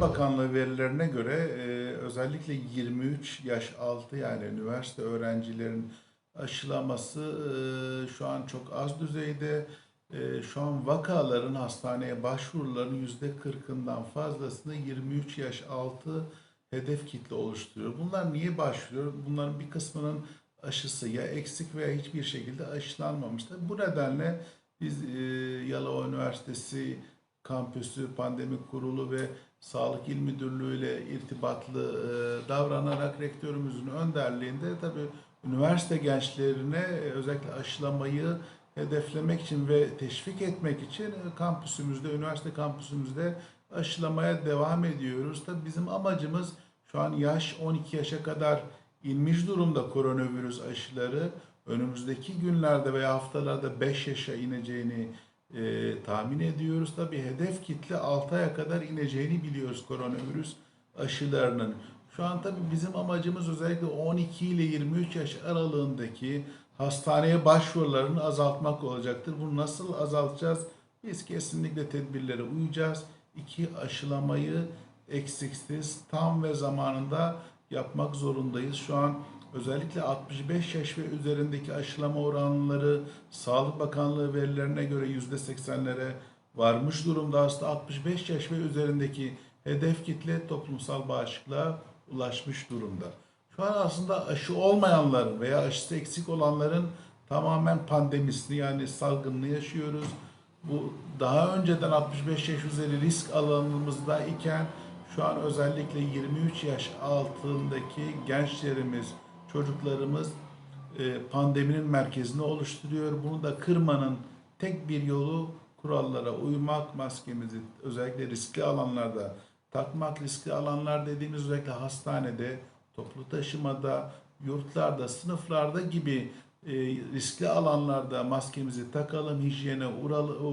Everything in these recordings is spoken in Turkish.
Sağlık Bakanlığı verilerine göre e, özellikle 23 yaş altı yani üniversite öğrencilerin aşılaması e, şu an çok az düzeyde. E, şu an vakaların hastaneye başvuruların yüzde 40'ından fazlasını 23 yaş altı hedef kitle oluşturuyor. Bunlar niye başvuruyor? Bunların bir kısmının aşısı ya eksik veya hiçbir şekilde aşılanmamıştır. Bu nedenle biz e, Yalova Üniversitesi kampüsü, pandemi kurulu ve Sağlık İl Müdürlüğü ile irtibatlı e, davranarak rektörümüzün önderliğinde tabii üniversite gençlerine e, özellikle aşılamayı hedeflemek için ve teşvik etmek için e, kampüsümüzde, üniversite kampüsümüzde aşılamaya devam ediyoruz. Tabii bizim amacımız şu an yaş 12 yaşa kadar inmiş durumda koronavirüs aşıları. Önümüzdeki günlerde veya haftalarda 5 yaşa ineceğini e, tahmin ediyoruz. Tabii hedef kitle 6 aya kadar ineceğini biliyoruz koronavirüs aşılarının. Şu an tabii bizim amacımız özellikle 12 ile 23 yaş aralığındaki hastaneye başvurularını azaltmak olacaktır. Bunu nasıl azaltacağız? Biz kesinlikle tedbirlere uyacağız. İki aşılamayı eksiksiz, tam ve zamanında yapmak zorundayız. Şu an özellikle 65 yaş ve üzerindeki aşılama oranları Sağlık Bakanlığı verilerine göre %80'lere varmış durumda. Aslında 65 yaş ve üzerindeki hedef kitle toplumsal bağışıklığa ulaşmış durumda. Şu an aslında aşı olmayanların veya aşısı eksik olanların tamamen pandemisini yani salgınını yaşıyoruz. Bu daha önceden 65 yaş üzeri risk alanımızda iken şu an özellikle 23 yaş altındaki gençlerimiz, çocuklarımız e, pandeminin merkezini oluşturuyor. Bunu da kırmanın tek bir yolu kurallara uymak, maskemizi özellikle riskli alanlarda takmak, riskli alanlar dediğimiz özellikle hastanede, toplu taşımada, yurtlarda, sınıflarda gibi e, riskli alanlarda maskemizi takalım, hijyene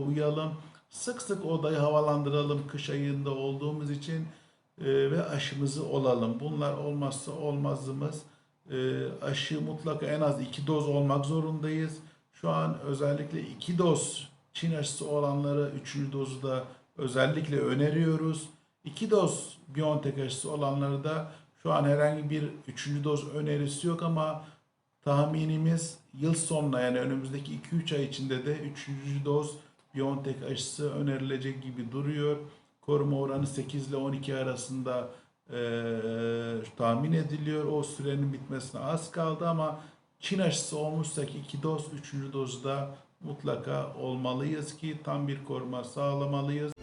uyalım, sık sık odayı havalandıralım kış ayında olduğumuz için e, ve aşımızı olalım. Bunlar olmazsa olmazımız. E, aşı mutlaka en az iki doz olmak zorundayız. Şu an özellikle iki doz Çin aşısı olanlara üçüncü dozu da özellikle öneriyoruz. İki doz BioNTech aşısı olanları da şu an herhangi bir üçüncü doz önerisi yok ama tahminimiz yıl sonuna yani önümüzdeki 2-3 ay içinde de üçüncü doz BioNTech aşısı önerilecek gibi duruyor. Koruma oranı 8 ile 12 arasında eee, tahmin ediliyor. O sürenin bitmesine az kaldı ama Çin aşısı olmuşsa ki 2 doz, 3. dozu da mutlaka olmalıyız ki tam bir koruma sağlamalıyız.